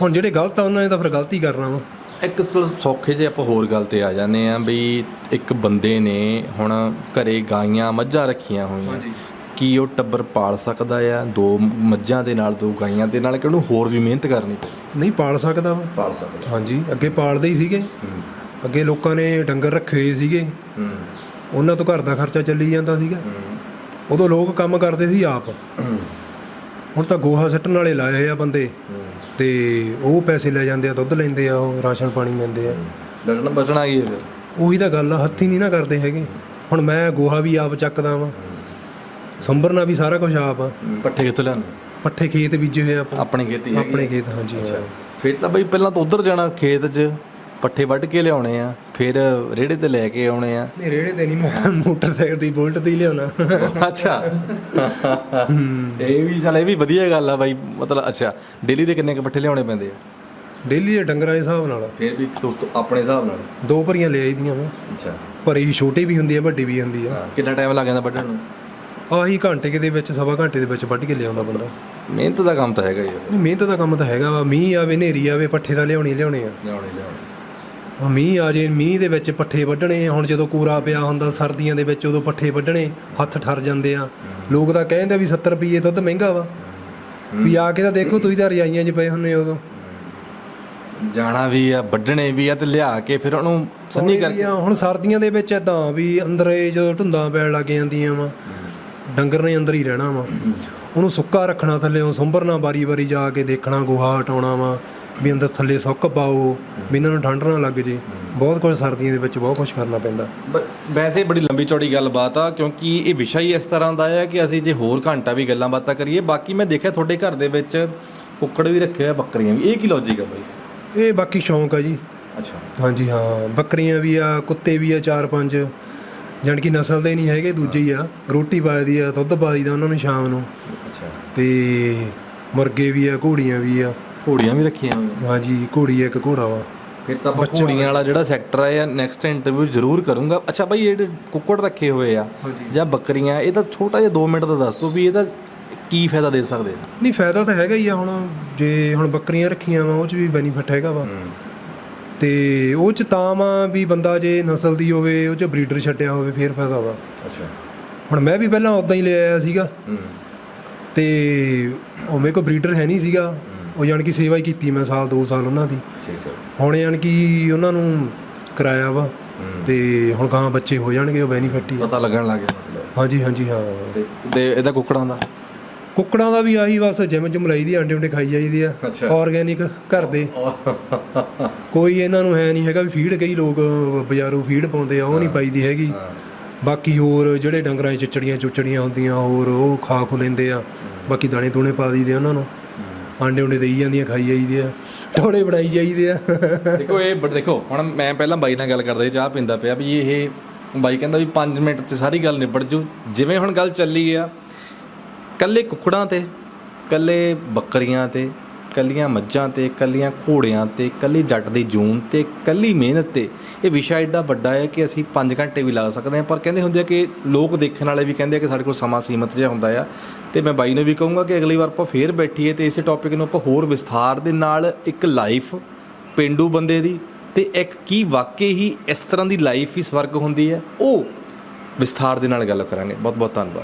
S1: ਹੁਣ ਜਿਹੜੇ ਗਲਤ ਆ ਉਹਨਾਂ ਨੇ ਤਾਂ ਫਿਰ ਗਲਤੀ ਕਰਨਾ ਵਾ।
S2: ਇੱਕ ਸੌਖੇ ਜੇ ਆਪਾਂ ਹੋਰ ਗੱਲ ਤੇ ਆ ਜਾਂਦੇ ਆ ਵੀ ਇੱਕ ਬੰਦੇ ਨੇ ਹੁਣ ਘਰੇ ਗਾਈਆਂ ਮੱਝਾਂ ਰੱਖੀਆਂ ਹੋਈਆਂ। ਕੀ ਉਹ ਟੱਬਰ ਪਾਲ ਸਕਦਾ ਆ? ਦੋ ਮੱਝਾਂ ਦੇ ਨਾਲ ਦੋ ਗਾਈਆਂ ਦੇ ਨਾਲ ਕਿ ਉਹਨੂੰ ਹੋਰ ਵੀ ਮਿਹਨਤ ਕਰਨੀ ਪਊ?
S1: ਨਹੀਂ ਪਾਲ ਸਕਦਾ ਵਾ।
S2: ਪਾਲ ਸਕਦਾ।
S1: ਹਾਂਜੀ ਅੱਗੇ ਪਾਲਦੇ ਹੀ ਸੀਗੇ। ਅੱਗੇ ਲੋਕਾਂ ਨੇ ਡੰਗਰ ਰੱਖੇ ਹੋਏ ਸੀਗੇ।
S2: ਹੂੰ
S1: ਉਹਨਾਂ ਤੋਂ ਘਰ ਦਾ ਖਰਚਾ ਚੱਲੀ ਜਾਂਦਾ ਸੀਗਾ। ਉਦੋਂ ਲੋਕ ਕੰਮ ਕਰਦੇ ਸੀ ਆਪ। ਹੁਣ ਤਾਂ ਗੋਹਾ ਸੱਟਣ ਵਾਲੇ ਲਾਏ ਹੋਏ ਆ ਬੰਦੇ। ਤੇ ਉਹ ਪੈਸੇ ਲੈ ਜਾਂਦੇ ਆ ਦੁੱਧ ਲੈਂਦੇ ਆ ਉਹ ਰਾਸ਼ਨ ਪਾਣੀ ਲੈਂਦੇ ਆ।
S2: ਡਟਣਾ ਬਚਣਾ ਹੈ ਫਿਰ?
S1: ਉਹੀ ਤਾਂ ਗੱਲ ਆ ਹੱਥੀ ਨਹੀਂ ਨਾ ਕਰਦੇ ਹੈਗੇ। ਹੁਣ ਮੈਂ ਗੋਹਾ ਵੀ ਆਪ ਚੱਕਦਾ ਵਾਂ। ਸੰਭਰਨਾ ਵੀ ਸਾਰਾ ਕੁਝ ਆਪ ਆ।
S2: ਪੱਠੇ ਕਿੱਥੋਂ ਲਿਆਉਣੇ?
S1: ਪੱਠੇ ਖੇਤ ਬੀਜੇ ਹੋਏ ਆਪਾਂ।
S2: ਆਪਣੇ ਖੇਤੀ
S1: ਆਪਣੇ ਖੇਤ ਹਾਂਜੀ
S2: ਫਿਰ ਤਾਂ ਬਈ ਪਹਿਲਾਂ ਤਾਂ ਉਧਰ ਜਾਣਾ ਖੇਤ 'ਚ। ਪੱਠੇ ਵੱਢ ਕੇ ਲਿਆਉਣੇ ਆ ਫਿਰ ਰੇੜੇ ਤੇ ਲੈ ਕੇ ਆਉਣੇ ਆ।
S1: ਨਹੀਂ ਰੇੜੇ ਤੇ ਨਹੀਂ ਮੈਂ ਮੋਟਰਸਾਈਕਲ ਦੀ ਬੁਲਟ ਤੇ ਹੀ ਲਿਆਉਣਾ।
S2: ਅੱਛਾ। ਇਹ ਵੀ ਚੱਲ ਇਹ ਵੀ ਵਧੀਆ ਗੱਲ ਆ ਬਾਈ ਮਤਲਬ ਅੱਛਾ ਡੇਲੀ ਦੇ ਕਿੰਨੇ ਕ ਪੱਠੇ ਲਿਆਉਣੇ ਪੈਂਦੇ ਆ?
S1: ਡੇਲੀ ਦੇ ਡੰਗਰਾਂ ਦੇ ਹਿਸਾਬ ਨਾਲ।
S2: ਫਿਰ ਵੀ ਆਪਣੇ ਹਿਸਾਬ ਨਾਲ।
S1: ਦੋ ਭਰੀਆਂ ਲੈ ਆਈਦੀਆਂ ਮੈਂ।
S2: ਅੱਛਾ।
S1: ਭਰੀ ਵੀ ਛੋਟੀ ਵੀ ਹੁੰਦੀ ਹੈ ਵੱਡੀ ਵੀ ਹੁੰਦੀ ਆ।
S2: ਕਿੰਨਾ ਟਾਈਮ ਲੱਗ ਜਾਂਦਾ ਵੱਢਣ ਨੂੰ?
S1: ਆਹੀ ਘੰਟੇ ਦੇ ਵਿੱਚ ਸਵਾ ਘੰਟੇ ਦੇ ਵਿੱਚ ਵੱਢ ਕੇ ਲਿਆਉਂਦਾ ਬੰਦਾ।
S2: ਮਿਹਨਤ ਦਾ ਕੰਮ ਤਾਂ ਹੈਗਾ ਹੀ ਆ।
S1: ਨਹੀਂ ਮਿਹਨਤ ਦਾ ਕੰਮ ਤਾਂ ਹੈਗਾ ਵਾ। ਮੀਂਹ ਆਵੇ ਹਨੇਰੀ ਆਵੇ ਪੱਠੇ ਤਾਂ ਲਿਆਉਣੀ ਲਿਆਉਣੇ ਆ।
S2: ਲਿਆਉਣੇ ਲਿਆਉਣੇ।
S1: ਮੀਂਹ ਆ ਜੇ ਮੀਂਹ ਦੇ ਵਿੱਚ ਪੱਠੇ ਵੱਢਣੇ ਹੁਣ ਜਦੋਂ ਕੂਰਾ ਪਿਆ ਹੁੰਦਾ ਸਰਦੀਆਂ ਦੇ ਵਿੱਚ ਉਦੋਂ ਪੱਠੇ ਵੱਢਣੇ ਹੱਥ ਠਰ ਜਾਂਦੇ ਆ। ਲੋਕ ਤਾਂ ਕਹਿੰਦੇ ਵੀ 70 ਰੁਪਏ ਦੁੱਧ ਮਹਿੰਗਾ ਵਾ। ਵੀ ਆ ਕੇ ਤਾਂ ਦੇਖੋ ਤੁਸੀਂ ਤਾਂ ਰਜਾਈਆਂ 'ਚ ਪਏ ਹੁੰਨੇ ਉਦੋਂ।
S2: ਜਾਣਾ ਵੀ ਆ ਵੱਢਣੇ ਵੀ ਆ ਤੇ ਲਿਆ ਕੇ ਫਿਰ ਉਹਨੂੰ ਸੰਨੀ ਕਰਕੇ।
S1: ਹੁਣ ਸਰਦੀਆਂ ਦੇ ਵਿੱਚ ਇਦਾਂ ਵੀ ਅੰਦਰ ਜਦੋਂ ਧੁੰਦਾਂ ਪੈਣ ਲੱਗ ਜਾਂਦੀਆਂ ਵਾ ਡੰਗਰ ਨੇ ਅੰਦਰ ਹੀ ਰਹਿਣਾ ਵਾ। ਉਹਨੂੰ ਸੁੱਕਾ ਰੱਖਣਾ ਥੱਲੇ ਸੰਭਰਨਾ ਬਾਰੀ-ਬਾਰੀ ਜਾ ਕੇ ਦੇਖਣਾ ਗੋਹਾ ਹਟਾਉਣਾ ਵਾ। ਵੀ ਅੰਦਰ ਥੱਲੇ ਸੁੱਕ ਪਾਓ ਵੀ ਇਹਨਾਂ ਨੂੰ ਠੰਡ ਨਾ ਲੱਗ ਜੇ। ਬਹੁਤ ਕੁਝ ਸਰਦੀਆਂ ਦੇ ਵਿੱਚ ਬਹੁਤ ਕੁਝ ਕਰਨਾ ਪੈਂਦਾ।
S2: ਵੈਸੇ ਬੜੀ ਲੰਬੀ ਚੌੜੀ ਗੱਲਬਾਤ ਆ ਕਿਉਂਕਿ ਇਹ ਵਿਸ਼ਾ ਹੀ ਇਸ ਤਰ੍ਹਾਂ ਦਾ ਹੈ ਕਿ ਅਸੀਂ ਜੇ ਹੋਰ ਘੰਟਾ ਵੀ ਗੱਲਾਂ ਬਾਤਾਂ ਕਰੀਏ ਬਾਕੀ ਮੈਂ ਦੇਖਿਆ ਤੁਹਾਡੇ ਘਰ ਦੇ ਵਿੱਚ ਕੁੱਕੜ ਵੀ ਰੱਖੇ ਹੋਏ ਆ ਬੱਕਰੀਆਂ ਵੀ। ਇਹ ਕੀ ਲੌਜੀਕ ਆ ਬਾਈ?
S1: ਇਹ ਬਾਕੀ ਸ਼ੌਂਕ ਆ ਜੀ।
S2: ਅੱਛਾ।
S1: ਹਾਂਜੀ ਹਾਂ। ਬੱਕਰੀਆਂ ਵੀ ਆ ਕੁੱਤੇ ਵੀ ਆ ਚਾਰ ਪੰਜ। ਜਾਣੀ ਕਿ ਨਸਲ ਦੇ ਨਹੀਂ ਹੈਗੇ ਦੂਜੇ ਹੀ ਆ। ਰੋਟੀ ਪਾਈਦੀ ਆ ਦੁੱਧ ਪਾਈਦਾ ਉਹਨਾਂ ਨੂੰ ਸ਼ਾਮ ਨੂੰ।
S2: ਅੱਛਾ।
S1: ਤੇ ਮੁਰਗੇ ਵੀ ਆ ਘੋੜੀਆਂ ਵੀ ਆ।
S2: ਘੋੜੀਆਂ ਵੀ ਰੱਖੀਆਂ ਹੋਈਆਂ।
S1: ਹਾਂਜੀ ਘੋੜੀ ਆ ਇੱਕ ਘੋੜਾ ਵਾ।
S2: ਫਿਰ ਤਾਂ ਆਪਾਂ ਘੋੜੀਆਂ ਵਾਲਾ ਜਿਹੜਾ ਸੈਕਟਰ ਆ ਇਹ ਨੈਕਸਟ ਇੰਟਰਵਿਊ ਜ਼ਰੂਰ ਕਰੂੰਗਾ। ਅੱਛਾ ਬਾਈ ਇਹ ਕੁੱਕੜ ਰੱਖੇ ਹੋਏ ਆ ਜਾਂ। ਬੱਕਰੀਆਂ ਇਹ ਤਾਂ ਛੋਟਾ ਜਿਹਾ 2 ਮਿੰਟ ਦਾ ਦੱਸ ਦਿਓ ਵੀ ਇਹਦਾ ਕੀ ਫਾਇਦਾ ਦੇ ਸਕਦੇ
S1: ਨਹੀਂ ਫਾਇਦਾ ਤਾਂ ਹੈਗਾ ਹੀ ਆ ਹੁਣ। ਜੇ ਹੁਣ ਬੱਕਰੀਆਂ ਰੱਖੀਆਂ ਵਾ ਉਹ 'ਚ ਵੀ ਬੈਨੀਫਿਟ ਹੈਗਾ ਵਾ। ਤੇ ਉਹ 'ਚ ਤਾਂ ਵਾ ਵੀ ਬੰਦਾ ਜੇ ਨਸਲ ਦੀ ਹੋਵੇ ਉਹ 'ਚ ਬਰੀਡਰ ਛੱਡਿਆ ਹੋਵੇ ਫੇਰ ਫਾਇਦਾ ਵਾ।
S2: ਅੱਛਾ।
S1: ਹੁਣ ਮੈਂ ਵੀ ਪਹਿਲਾਂ ਉਦਾਂ ਹੀ ਲੈ ਆਇਆ ਸੀਗਾ।
S2: ਹੂੰ।
S1: ਤੇ ਉਹ ਮੇਰੇ ਕੋਲ ਬਰੀਡਰ ਹੈ ਨਹੀਂ ਸੀਗਾ। ਉਹ ਜਾਣ ਕਿ ਸੇਵਾ ਹੀ ਕੀਤੀ ਮੈਂ ਸਾਲ 2 ਸਾਲ ਉਹਨਾਂ ਦੀ।
S2: ਠੀਕ ਹੈ।
S1: ਹੁਣ ਜਾਣ ਕਿ ਉਹਨਾਂ ਨੂੰ ਕਰਾਇਆ ਵਾ ਤੇ ਹੁਣ ਗਾਂ ਬੱਚੇ ਹੋ ਜਾਣਗੇ ਉਹ ਬੈਨੀਫਿਟ ਹੀ।
S2: ਪਤਾ ਲੱਗਣ ਲੱਗ ਗਿਆ
S1: ਹਾਂਜੀ ਹਾਂਜੀ ਹਾਂ।
S2: ਤੇ ਇਹਦਾ ਕੁੱਕੜਾਂ ਦਾ?
S1: ਕੁੱਕੜਾਂ ਦਾ ਵੀ ਆਹੀ ਬਸ ਜਿਮ ਜੁਮ ਲਈ ਦੀ ਆਂਡੇ ਉਂਡੇ ਖਾਈ ਜਾਈਦੀ ਆ। ਆਰਗੇਨਿਕ ਘਰ ਦੇ। ਕੋਈ ਇਹਨਾਂ ਨੂੰ ਹੈ ਨਹੀਂ ਹੈਗਾ ਵੀ ਫੀਡ ਕਈ ਲੋਕ ਬਾਜ਼ਾਰੋਂ ਫੀਡ ਪਾਉਂਦੇ ਆ ਉਹ ਨਹੀਂ ਪਾਈਦੀ ਹੈਗੀ। ਬਾਕੀ ਹੋਰ ਜਿਹੜੇ ਡੰਗਰਾਂ 'ਚ ਚਿਚੜੀਆਂ ਚੁਚੜੀਆਂ ਹੁੰਦੀਆਂ ਹੋਰ ਉਹ ਖਾ ਖੁ ਲੈਂਦੇ ਆ। ਬਾਕੀ ਦਾਣੇ ਦੂਣੇ ਪਾ ਦਈਦੇ ਉਹਨਾਂ ਨੂੰ। ਆਂਡੇ ਉਂਡੇ ਦੇਈ ਜਾਂਦੀਆਂ, ਖਾਈ ਜਾਈਦੇ ਆ ਟੋੜੇ ਬਣਾਈ ਜਾਈਦੇ ਆ।
S2: ਦੇਖੋ, ਇਹ ਬਟ ਦੇਖੋ, ਹੁਣ ਮੈਂ ਪਹਿਲਾਂ ਬਾਈ ਨਾਲ ਗੱਲ ਕਰਦਾ ਸੀ, ਚਾਹ ਪੀਂਦਾ ਪਿਆ ਵੀ ਇਹ ਬਾਈ ਕਹਿੰਦਾ ਵੀ 5 ਮਿੰਟ 'ਚ ਸਾਰੀ ਗੱਲ ਨਿਬੜ ਜੂ। ਜਿਵੇਂ ਹੁਣ ਗੱਲ ਚੱਲੀ ਆ, ਕੱਲੇ ਕੁੱਕੜਾਂ ਤੇ, ਕੱਲੇ ਬੱਕਰੀਆਂ ਤੇ, ਕੱਲੀਆਂ ਮੱਝਾਂ ਤੇ, ਕੱਲੀਆਂ ਘੋੜਿਆਂ ਤੇ, ਕੱਲੀ ਜੱਟ ਦੀ ਜੂਨ ਤੇ, ਕੱਲੀ ਮਿਹਨਤ ਤੇ ਇਹ ਵਿਸ਼ਾ ਐਡਾ ਵੱਡਾ ਹੈ ਕਿ ਅਸੀਂ 5 ਘੰਟੇ ਵੀ ਲਾ ਸਕਦੇ ਹਾਂ, ਪਰ ਕਹਿੰਦੇ ਹੁੰਦੇ ਆ ਕਿ ਲੋਕ ਦੇਖਣ ਵਾਲੇ ਵੀ ਕਹਿੰਦੇ ਆ ਕਿ ਸਾਡੇ ਕੋਲ ਸਮਾਂ ਸੀਮਤ ਜਿਹਾ ਹੁੰਦਾ ਆ। ਤੇ ਮੈਂ ਬਾਈ ਨੂੰ ਵੀ ਕਹੂੰਗਾ ਕਿ ਅਗਲੀ ਵਾਰ ਆਪਾਂ ਫੇਰ ਬੈਠੀਏ ਤੇ ਇਸੇ ਟੌਪਿਕ ਨੂੰ ਆਪਾਂ ਹੋਰ ਵਿਸਥਾਰ ਦੇ ਨਾਲ ਇੱਕ ਲਾਈਫ ਪਿੰਡੂ ਬੰਦੇ ਦੀ ਤੇ ਇੱਕ ਕੀ ਵਾਕਈ ਹੀ ਇਸ ਤਰ੍ਹਾਂ ਦੀ ਲਾਈਫ ਹੀ ਸਵਰਗ ਹੁੰਦੀ ਹੈ, ਉਹ ਵਿਸਥਾਰ ਦੇ ਨਾਲ ਗੱਲ ਕਰਾਂਗੇ। ਬਹੁਤ ਬਹੁਤ ਧੰਨਵਾਦ।